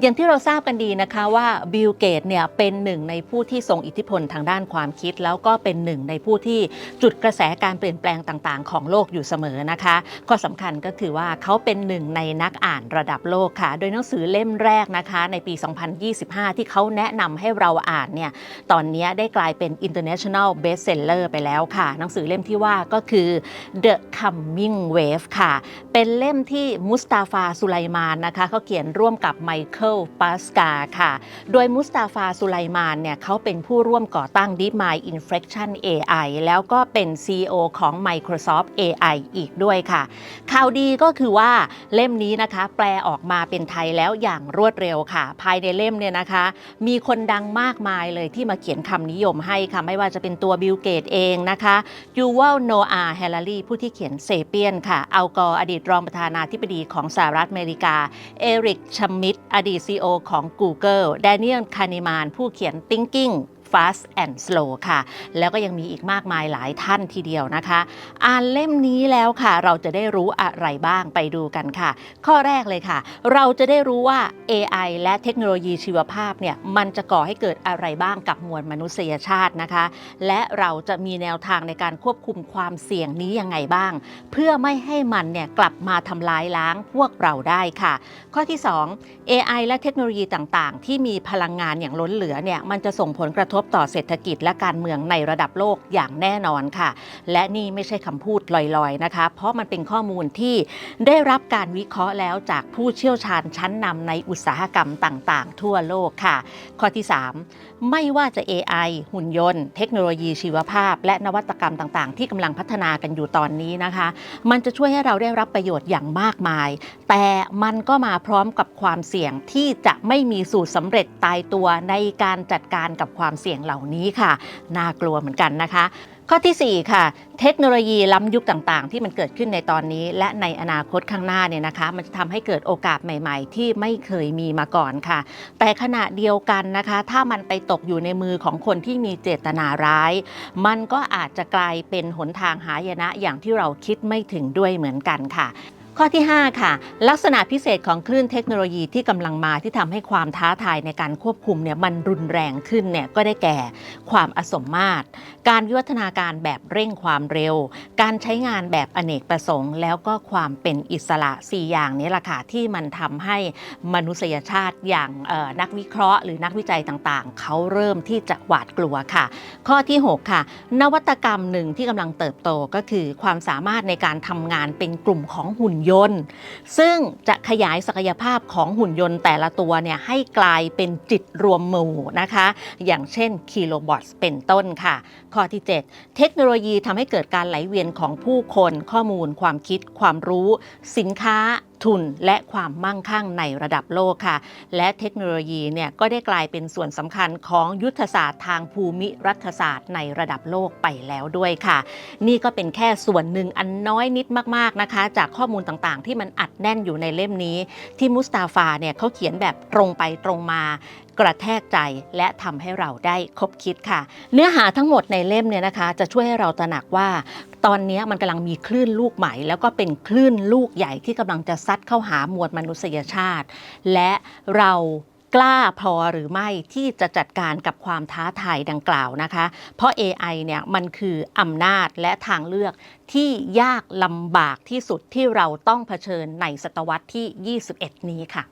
อย่างที่เราทราบกันดีนะคะว่าบิลเกตเนี่ยเป็นหนึ่งในผู้ที่ทรงอิทธิพลทางด้านความคิด แล้วก็เป็นหนึ่งในผู้ที่จุดกระแสการเปลี่ยนแปลงต่างๆ ของโลกอยู่เสมอนะคะข้อสำคัญก็คือว่าเขาเป็นหนึ่งในนักอ่านระดับโลกค่ะ โดยหนังสือเล่มแรกนะคะ ในปี 2025 ที่เขาแนะนำให้เราอ่านเนี่ยตอนนี้ได้กลายเป็น international bestseller ไปแล้วค่ะ หนังสือเล่มที่ว่าก็คือ The Coming Wave ค่ะ เป็นเล่มที่มุสตาฟาสุไลมานนะคะเขาเขียนร่วมกับไมเคิลปาสกาค่ะ โดยมุสตาฟาสุไลมานเนี่ยเขาเป็นผู้ร่วมก่อตั้ง DeepMind Inflection AI แล้วก็เป็น CEO ของ Microsoft AI อีกด้วยค่ะ ข่าวดีก็คือว่าเล่มนี้นะคะ แปลออกมาเป็นไทยแล้วอย่างรวดเร็วค่ะ ภายในเล่มเนี่ยนะคะ มีคนดังมากมายเลยที่มาเขียนคำนิยมให้ค่ะ ไม่ว่าจะเป็นตัวบิลเกตเองนะคะยูวัลโนอาห์แฮลลารีผู้ที่เขียนเซเปียนค่ะ อัลกอร์อดีตรองประธานาธิบดีของสหรัฐอเมริกา เอริกชมิดอดีต CEO ของ Google แดเนียลคานิมานผู้เขียน Thinking Fast and Slow ค่ะ แล้วก็ยังมีอีกมากมายหลายท่านทีเดียวนะคะ อ่านเล่มนี้แล้วค่ะ เราจะได้รู้อะไรบ้างไปดูกันค่ะ ข้อแรกเลยค่ะ เราจะได้รู้ว่า AI และเทคโนโลยีชีวภาพเนี่ยมันจะก่อให้เกิดอะไรบ้างกับมวลมนุษยชาตินะคะ และเราจะมีแนวทางในการควบคุมความเสี่ยงนี้ยังไงบ้าง เพื่อไม่ให้มันเนี่ยกลับมาทำลายล้างพวกเราได้ค่ะ ข้อที่ 2 AI และเทคโนโลยีต่างๆ ที่มีพลังงานอย่างล้นเหลือเนี่ยมันจะส่งผลกระทบบต่อเศรษฐกิจและการเมืองในระดับโลกอย่างแน่นอนค่ะ และนี่ไม่ใช่คำพูดลอยๆนะคะ เพราะมันเป็นข้อมูลที่ได้รับการวิเคราะห์แล้วจากผู้เชี่ยวชาญชั้นนำในอุตสาหกรรมต่างๆ ทั่วโลกค่ะ ข้อที่ 3 ไม่ว่าจะ AI หุ่นยนต์ เทคโนโลยีชีวภาพ และนวัตกรรมต่างๆ ที่กำลังพัฒนากันอยู่ตอนนี้นะคะ มันจะช่วยให้เราได้รับประโยชน์อย่างมากมาย แต่มันก็มาพร้อมกับความเสี่ยงที่จะไม่มีสูตรสำเร็จตายตัวในการจัดการกับความเสี่ยงเหล่านี้ค่ะ น่ากลัวเหมือนกันนะคะ ข้อทีสี่ 4 ค่ะ เทคโนโลยีล้ำยุคต่างๆ ที่มันเกิดขึ้นในตอนนี้ และในอนาคตข้างหน้าเนี่ยนะคะ มันจะทำให้เกิดโอกาสใหม่ ๆ ที่ไม่เคยมีมาก่อนค่ะ แต่ขณะเดียวกันนะคะ ถ้ามันไปตกอยู่ในมือของคนที่มีเจตนาร้าย มันก็อาจจะกลายเป็นหนทางหายนะอย่างที่เราคิดไม่ถึงด้วยเหมือนกันค่ะ ข้อที่ 5 ค่ะ ลักษณะพิเศษของคลื่นเทคโนโลยีที่กำลังมาที่ทำให้ความท้าทายในการควบคุมเนี่ยมันรุนแรงขึ้นเนี่ยก็ได้แก่ ความอสมมาตร การวิวัฒนาการแบบเร่งความเร็ว การใช้งานแบบอเนกประสงค์ แล้วก็ความเป็นอิสระ 4 อย่างนี้แหละค่ะที่มันทำให้มนุษยชาติอย่างนักวิเคราะห์ หรือนักวิจัยต่างๆ เขาเริ่มที่จะหวาดกลัวค่ะ ข้อที่ 6 ค่ะ นวัตกรรมหนึ่งที่กำลังเติบโตก็คือ ความสามารถในการทำงานเป็นกลุ่มของหุ่นยนต์ ซึ่งจะขยายศักยภาพของหุ่นยนต์แต่ละตัวเนี่ยให้กลายเป็นจิตรวมหมู่นะคะ อย่างเช่นคิโรบอทเป็นต้นค่ะ ข้อที่ 7 เทคโนโลยีทำให้เกิดการไหลเวียนของผู้คน ข้อมูล ความคิด ความรู้ สินค้าทุนและความมั่งคั่งในระดับโลกค่ะ และเทคโนโลยีเนี่ยก็ได้กลายเป็นส่วนสำคัญของยุทธศาสตร์ทางภูมิรัฐศาสตร์ในระดับโลกไปแล้วด้วยค่ะ นี่ก็เป็นแค่ส่วนหนึ่งอันน้อยนิดมากๆนะคะ จากข้อมูลต่างๆ ที่มันอัดแน่นอยู่ในเล่มนี้ ที่มุสตาฟาเนี่ยเขาเขียนแบบตรงไปตรงมากระแทกใจและทำให้เราได้คบคิดค่ะ เนื้อหาทั้งหมดในเล่มเนี่ยนะคะ จะช่วยให้เราตระหนักว่า ตอนนี้มันกำลังมีคลื่นลูกใหม่ แล้วก็เป็นคลื่นลูกใหญ่ที่กำลังจะซัดเข้าหามวลมนุษยชาติ และเรากล้าพอหรือไม่ที่จะจัดการกับความท้าทายดังกล่าวนะคะ เพราะ AI เนี่ยมันคืออำนาจและทางเลือกที่ยากลำบากที่สุดที่เราต้องเผชิญในศตวรรษที่ 21 นี้ค่ะ